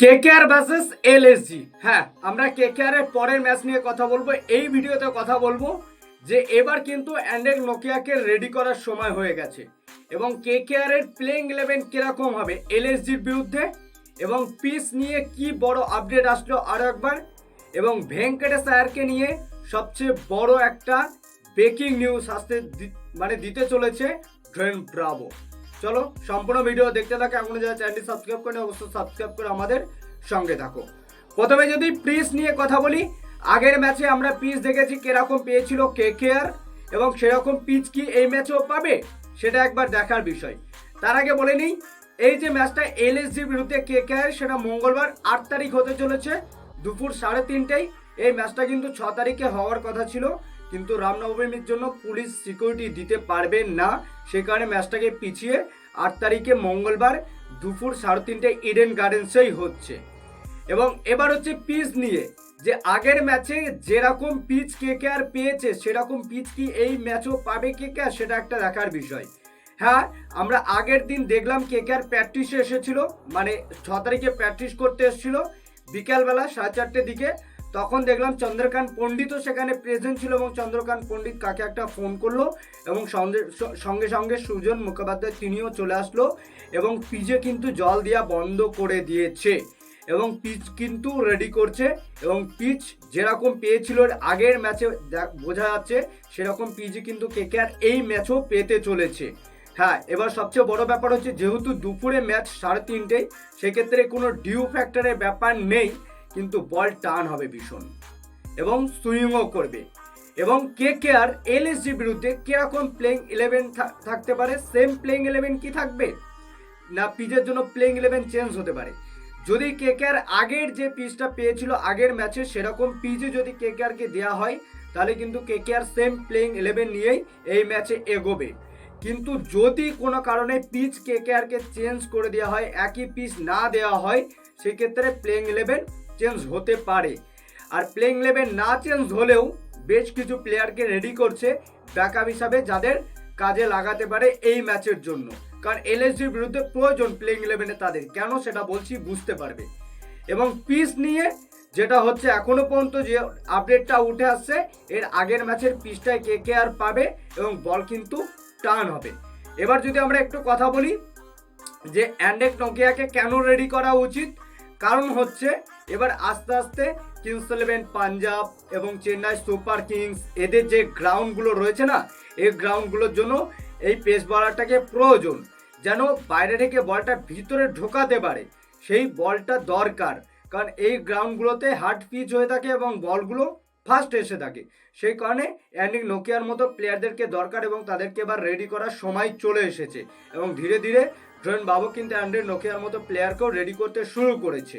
KKR versus LSG হ্যাঁ আমরা KKR এর পরের ম্যাচ নিয়ে কথা বলব। এই ভিডিওতে কথা বলব যে এবার কিন্তু অ্যান্ডেক নোকিয়াকে রেডি করার সময় হয়ে গেছে এবং কেকেআর এর প্লেইং ইলেভেন কীরকম হবে এলএসজির বিরুদ্ধে এবং পিস নিয়ে কি বড় আপডেট আসলো আরও একবার এবং ভেঙ্কটেশ আয়ারকে নিয়ে সবচেয়ে বড় একটা ব্রেকিং নিউজ আসতে মানে দিতে চলেছে ড্রেন ব্রাভো চলো, সম্পূর্ণ ভিডিও দেখতে থাকো এখনও যারা চ্যানেলটি সাবস্ক্রাইব করে অবশ্যই সাবস্ক্রাইব করে আমাদের সঙ্গে থাকো। প্রথমে যদি পিস নিয়ে কথা বলি, আগের ম্যাচে আমরা পিচ দেখেছি কীরকম পেয়েছিল কে কেয়ার এবং সেরকম পিচ কি এই ম্যাচেও পাবে, সেটা একবার দেখার বিষয়। তার আগে বলে নিই, এই যে ম্যাচটা এলএসজির বিরুদ্ধে কে কেয়ার সেটা মঙ্গলবার আট তারিখ হতে চলেছে, দুপুর সাড়ে তিনটেই এই ম্যাচটা কিন্তু ছ তারিখে হওয়ার কথা ছিল, কিন্তু রামনবমীর জন্য পুলিশ সিকিউরিটি দিতে পারবে না। সে কারণে ম্যাচটাকে পিছিয়ে আট তারিখে মঙ্গলবার দুপুর সাড়ে তিনটে ইডেন গার্ডেন্সেই হচ্ছে। এবং এবার হচ্ছে পিচ নিয়ে, যে আগের ম্যাচে যেরকম পিচ কে কে আর পেয়েছে, সেরকম পিচ কি এই ম্যাচও পাবে কে কে আর সেটা একটা দেখার বিষয়। হ্যাঁ আমরা আগের দিন দেখলাম কে কে আর প্র্যাকটিসে এসেছিল মানে ছ তারিখে প্র্যাকটিস করতে এসেছিল, বিকালবেলা সাড়ে চারটের দিকে। তখন দেখলাম চন্দ্রকান্ত পণ্ডিতও সেখানে প্রেজেন্ট ছিল এবং চন্দ্রকান্ত পণ্ডিত কাকে একটা ফোন করল এবং সঙ্গে- সঙ্গে সুজন মুখোপাধ্যায় তিনিও চলে আসলো এবং পিজে কিন্তু জল দেওয়া বন্ধ করে দিয়েছে এবং পিচ কিন্তু রেডি করছে এবং পিচ যেরকম পেয়েছিল আগের ম্যাচে বোঝা যাচ্ছে সেরকম পিচই কিন্তু কেকেআর এই ম্যাচও পেতে চলেছে। হ্যাঁ এবার সবচেয়ে বড় ব্যাপার হচ্ছে যেহেতু দুপুরে ম্যাচ সাড়ে তিনটেই সেক্ষেত্রে কোনো ডিউ ফ্যাক্টরের ব্যাপার নেই। কিন্তু বল টার্ন হবে ভীষণ। এবং সুইংও করবে। এবং কে কে আর এলএসজি বিরুদ্ধে কীরকম প্লেইং ইলেভেন থাকতে পারে? সেম প্লেইং ইলেভেন কি থাকবে? না, পিচের জন্য প্লেইং ইলেভেন চেঞ্জ হতে পারে। যদি কে কে আর আগের যে পিচটা পেয়েছিল, আগের ম্যাচে সেরকম পিচে যদি কে কে আরকে দেওয়া হয়, তাহলে কিন্তু কে কে আর সেম প্লেইং ইলেভেন নিয়েই এই ম্যাচে এগোবে। কিন্তু যদি কোনো কারণে পিচ কে কে আরকে চেঞ্জ করে দেওয়া হয়, একই পিচ না দেওয়া হয়, সেক্ষেত্রে প্লেইং ইলেভেন চেঞ্জ হতে পারে। আর প্লেইং ইলেভেন না চেঞ্জ হলেও বেশ কিছু প্লেয়ারকে রেডি করছে ব্যাকআপ হিসাবে যাদের কাজে লাগাতে পারে এই ম্যাচের জন্য। কারণ এলএসজির বিরুদ্ধে প্রয়োজন প্লেইং ইলেভেনে তাদের। কেন সেটা বলছি বুঝতে পারবে। এবং পিস নিয়ে যেটা হচ্ছে এখনও পর্যন্ত যে আপডেটটা উঠে আসছে, এর আগের ম্যাচের পিচটায় কে কে আর পাবে এবং বল কিন্তু টার্ন হবে। এবার যদি আমরা একটু কথা বলি যে অ্যান্ডেক নোকিয়াকে কেন রেডি করা উচিত, কারণ হচ্ছে এবার আস্তে আস্তে কিংস ইলেভেন পাঞ্জাব এবং চেন্নাই সুপার কিংস এদের যে গ্রাউন্ডগুলো রয়েছে না, এই গ্রাউন্ডগুলোর জন্য এই পেস বলারটাকে প্রয়োজন। যেন বাইরে থেকে বলটা ভিতরে ঢোকাতে পারে। সেই বলটা দরকার। কারণ এই গ্রাউন্ডগুলোতে হার্ড পিচ হয়ে থাকে এবং বলগুলো ফার্স্ট এসে থাকে। সেই কারণে অ্যান্ডিং নোকিয়ার মতো প্লেয়ারদেরকে দরকার এবং তাদেরকে এবার রেডি করার সময় চলে এসেছে। এবং ধীরে ধীরে ড্রেন বাবু কিন্তু অ্যান্ড্রেড নোকিয়ার মতো প্লেয়ারকেও রেডি করতে শুরু করেছে।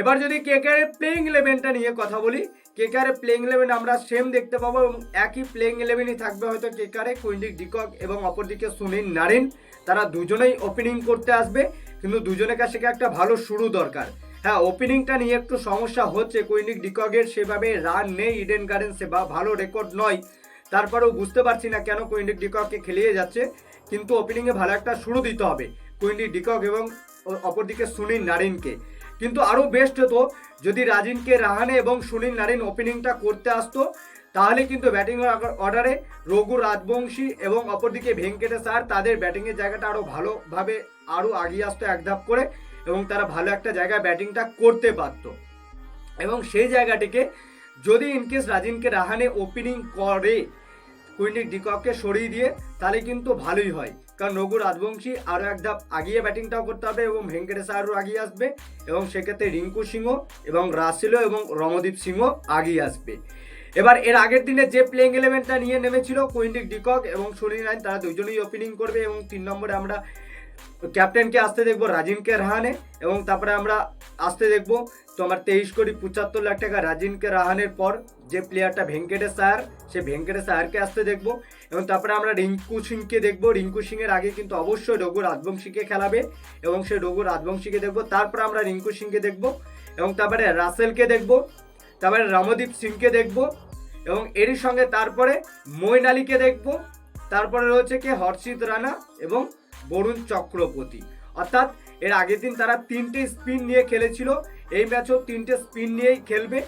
এবার যদি কেকার প্লেইং ইলেভেনটা নিয়ে কথা বলি, কেকার প্লেইং ইলেভেন আমরা সেম দেখতে পাবো এবং একই প্লেইং ইলেভেনই থাকবে হয়তো কেকারে কুইন্ডিক ডিকক এবং অপরদিকে সুনীল, নারিন। তারা দুজনেই ওপেনিং করতে আসবে, কিন্তু দুজনের কাছে একটা ভালো শুরু দরকার। হ্যাঁ ওপেনিংটা নিয়ে একটু সমস্যা হচ্ছে কুইন্ডিক ডিকগের সেভাবে রান নেই ইডেন গার্ডেন্সে বা ভালো রেকর্ড নয়। তারপরেও বুঝতে পারছি না কেন কুইন্ডিক ডিককে খেলিয়ে যাচ্ছে, কিন্তু ওপেনিংয়ে ভালো একটা শুরু দিতে হবে কুইন্ডিক ডিকক এবং অপরদিকে সুনীল, নারিনকে। কিন্তু আরও বেস্ট হতো যদি রাজিনকে রাহানে এবং সুনীল নারিন ওপেনিংটা করতে আসতো, তাহলে কিন্তু ব্যাটিং অর্ডারে রঘু রাজবংশী এবং অপরদিকে ভেঙ্কটেশ আর তাদের ব্যাটিংয়ের জায়গাটা আরও ভালোভাবে আরও আগিয়ে আসতো এক ধাপ করে এবং তারা ভালো একটা জায়গায় ব্যাটিংটা করতে পারতো। এবং সেই জায়গাটিকে যদি ইনকেস রাজিনকে রাহানে ওপেনিং করে কুইন্ডিক ডিককে সরিয়ে দিয়ে তাহলে কিন্তু ভালোই হয়। কারণ রঘু রাজবংশী আরও এক ধাপ আগিয়ে ব্যাটিংটাও করতে হবে এবং ভেঙ্কটেশ আরও আগিয়ে আসবে এবং সেক্ষেত্রে রিঙ্কু সিংহ এবং রাসেলও এবং রমদীপ সিংহ আগিয়ে আসবে। এবার এর আগের দিনে যে প্লেইং ইলেভেনটা নিয়ে নেমেছিল কুইন্ডিক ডিকক এবং সুনীল নাইন তারা দুজনেই ওপেনিং করবে এবং তিন নম্বরে আমরা ক্যাপ্টেনকে আসতে দেখব রাজিনকে রাহানে এবং তারপরে আমরা আসতে দেখব তোমার তেইশ কোটি পঁচাত্তর লাখ টাকা রাজিনকে রাহানের পর যে প্লেয়ারটা ভেঙ্কটেশ আয়ার সে ভেঙ্কটেশ আয়ারকে আসতে দেখব। এবং তারপরে আমরা রিঙ্কু সিংকে দেখব। রিঙ্কু সিংয়ের আগে কিন্তু অবশ্যই রঘু রাজবংশীকে খেলাবে এবং সে রঘু রাজবংশীকে দেখব। তারপরে আমরা রিঙ্কু সিংকে দেখব এবং তারপরে রাসেলকে দেখব। তারপরে রমদীপ সিংকে দেখব এবং এরই সঙ্গে তারপরে মইন আলীকে দেখব। তারপরে রয়েছে কে? হর্ষিত রানা এবং বরুণ চক্রবর্তী। অর্থাৎ এর আগের দিন তারা তিনটে স্পিন নিয়ে খেলেছিল। এই ম্যাচও তিনটে স্পিন নিয়েই খেলবে।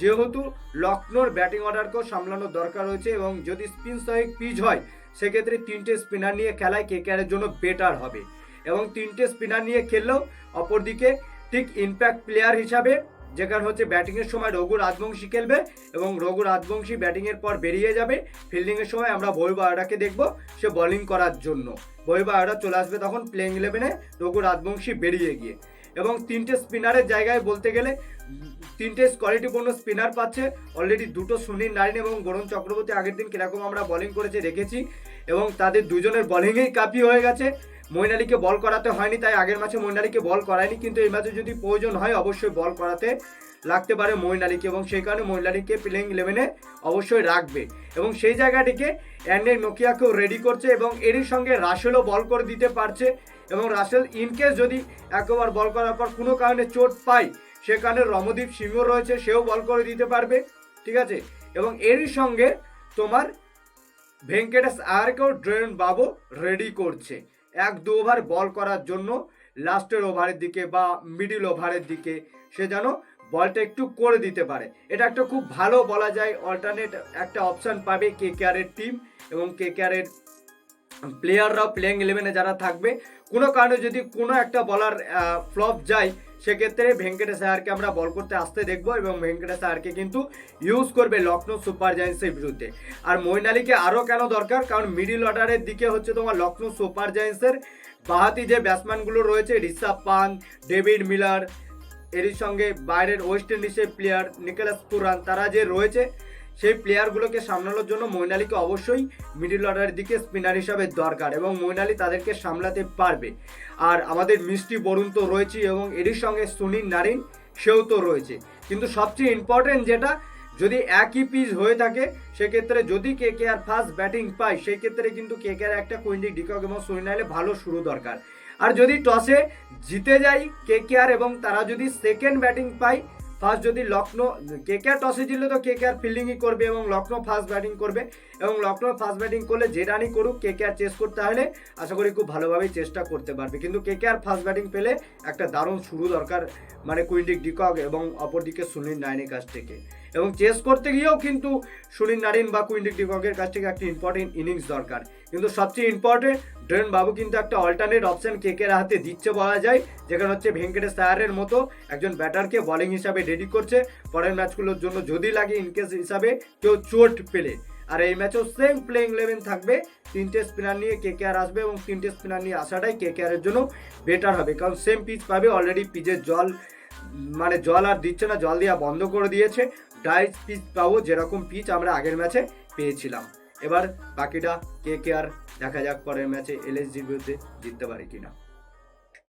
যেহেতু লক্ষ্ণৌর ব্যাটিং অর্ডারকেও সামলানোর দরকার রয়েছে এবং যদি স্পিন সহিক পিচ হয়, সেক্ষেত্রে তিনটে স্পিনার নিয়ে খেলায় কেকেআরের জন্য বেটার হবে। এবং তিনটে স্পিনার নিয়ে খেললেও অপরদিকে ঠিক ইম্প্যাক্ট প্লেয়ার হিসাবে যেখানে হচ্ছে ব্যাটিংয়ের সময় রঘু রাজবংশী খেলবে এবং রঘু রাজবংশী ব্যাটিংয়ের পর বেরিয়ে যাবে। ফিল্ডিংয়ের সময় আমরা বৈব আয়োডাকে দেখব, সে বোলিং করার জন্য। বৈব আয়োডা চলে আসবে তখন প্লেইং ইলেভেনে রঘু রাজবংশী বেরিয়ে গিয়ে। এবং তিনটে স্পিনারের জায়গায় বলতে গেলে, তিনটে কোয়ালিটিপূর্ণ স্পিনার পাচ্ছে। অলরেডি দুটো সুনীল নারিন এবং বরুণ চক্রবর্তী আগের দিন কীরকম আমরা বোলিং করেছে রেখেছি এবং তাদের দুজনের বোলিংয়েই কাপি হয়ে গেছে। মইন আলীকে বল করাতে হয়নি, তাই আগের ম্যাচে মইন আলীকে বল করায়নি, কিন্তু এই ম্যাচে যদি প্রয়োজন হয়, অবশ্যই বল করাতে লাগতে পারে মইন আলীকে এবং সেই কারণে মইন আলীকে প্লেইং ইলেভেনে অবশ্যই রাখবে। এবং সেই জায়গাটিকে অ্যান্ডের নোকিয়াকেও রেডি করছে এবং এরই সঙ্গে রাসেলও বল করে দিতে পারছে এবং রাসেল ইনকেস যদি একবার বল করার পর কোনো কারণে চোট পায়, সে কারণে রমদীপ সিংহ রয়েছে, সেও বল করে দিতে পারবে, ঠিক আছে? এবং এরই সঙ্গে তোমার ভেঙ্কটেশ আয়ারকেও ড্রেন বাবু রেডি করছে। এক দু ওভার বল করার জন্য লাস্টের ওভারের দিকে বা মিডিল ওভারের দিকে সে যেন বলটা একটু করে দিতে পারে। এটা একটা খুব ভালো বলা যায় অল্টারনেট একটা অপশান পাবে কে কেয়ারের টিম এবং কে কেয়ারের প্লেয়াররাও প্লেয়িং ইলেভেনে যারা থাকবে। কোনো কারণে যদি কোনো একটা বলার ফ্লপ যায় সেক্ষেত্রে ভেঙ্কটেশ আয়ারকে আমরা বল করতে আসতে দেখব এবং ভেঙ্কটেশ আয়ারকে কিন্তু ইউজ করবে লখনৌ সুপার জায়েন্টসের বিরুদ্ধে। আর মইন আলীকে আরও কেন দরকার? কারণ মিডিল অর্ডারের দিকে হচ্ছে তোমার লখনৌ সুপার জায়েন্টসের বাহাতি যে ব্যাটসম্যানগুলো রয়েছে, ঋষভ পান ডেভিড মিলার, এরই সঙ্গে বাইরের ওয়েস্ট ইন্ডিজের প্লেয়ার নিকোলাস পুরান তারা যে রয়েছে সেই প্লেয়ারগুলোকে সামলানোর জন্য মইন আলীকে অবশ্যই মিডিল অর্ডারের দিকে স্পিনার হিসাবে দরকার এবং মইন তাদেরকে সামলাতে পারবে। আর আমাদের মিষ্টি বরুণ তো রয়েছে এবং এরই সঙ্গে সুনীল নারিন, সেও তো রয়েছে। কিন্তু সবচেয়ে ইম্পর্টেন্ট যেটা, যদি একই পিচ হয়ে থাকে, সেক্ষেত্রে যদি কে কে আর ফার্স্ট ব্যাটিং পায় সেই ক্ষেত্রে কিন্তু কে কে আর একটা কুইন্ডি ডিকক এবং সুনীল নাইলে ভালো শুরু দরকার। আর যদি টসে জিতে যায় কে কে আর এবং তারা যদি সেকেন্ড ব্যাটিং পায় ফার্স্ট যদি লখনৌ কে কে আর টসে জিতলে তো কে কে আর ফিল্ডিংই করবে এবং লখনৌ ফার্স্ট ব্যাটিং করবে এবং লখনৌ ফার্স্ট ব্যাটিং করলে যে রানই করুক, কে কে আর চেস করতে হলে আশা করি খুব ভালোভাবেই চেষ্টা করতে পারবে। কিন্তু কে কে আর ফার্স্ট ব্যাটিং পেলে একটা দারুণ শুরু দরকার মানে কুইন্ডিক ডিকক এবং অপরদিকে সুনীল নাইনের কাছ থেকে। এবং চেস করতে গিয়েও কিন্তু সুনীল নারিন বা কুইন্ডিক ডিককের কাছ থেকে একটা ইম্পর্টেন্ট ইনিংস দরকার। কিন্তু সবচেয়ে ইম্পর্টেন্ট ড্রেন বাবু কিন্তু একটা অল্টারনেট অপশন কেকের হাতে দিচ্ছে বলা যায়, যেখানে হচ্ছে ভেঙ্কটেশ আয়ারের মতো একজন ব্যাটারকে বোলিং হিসাবে রেডি করছে। পরের ম্যাচগুলোর জন্য যদি লাগে ইনকেস হিসাবে কেউ চোট পেলে। আর এই ম্যাচেও সেম প্লেইং ইলেভেন থাকবে। তিনটে স্পিনার নিয়ে কে আর আসবে এবং তিনটে স্পিনার নিয়ে আসাটাই কে এর জন্য বেটার হবে। কারণ সেম পিচ পাবে অলরেডি পিচের জল মানে জল আর দিচ্ছে না, জল দেওয়া বন্ধ করে দিয়েছে। ডাইস পিচ পাবো, যেরকম পিচ আমরা আগের ম্যাচে পেয়েছিলাম। এবার বাকিটা কে কে আর দেখা যাক পরের ম্যাচে এলএসজির বিরুদ্ধে জিততে পারে কিনা।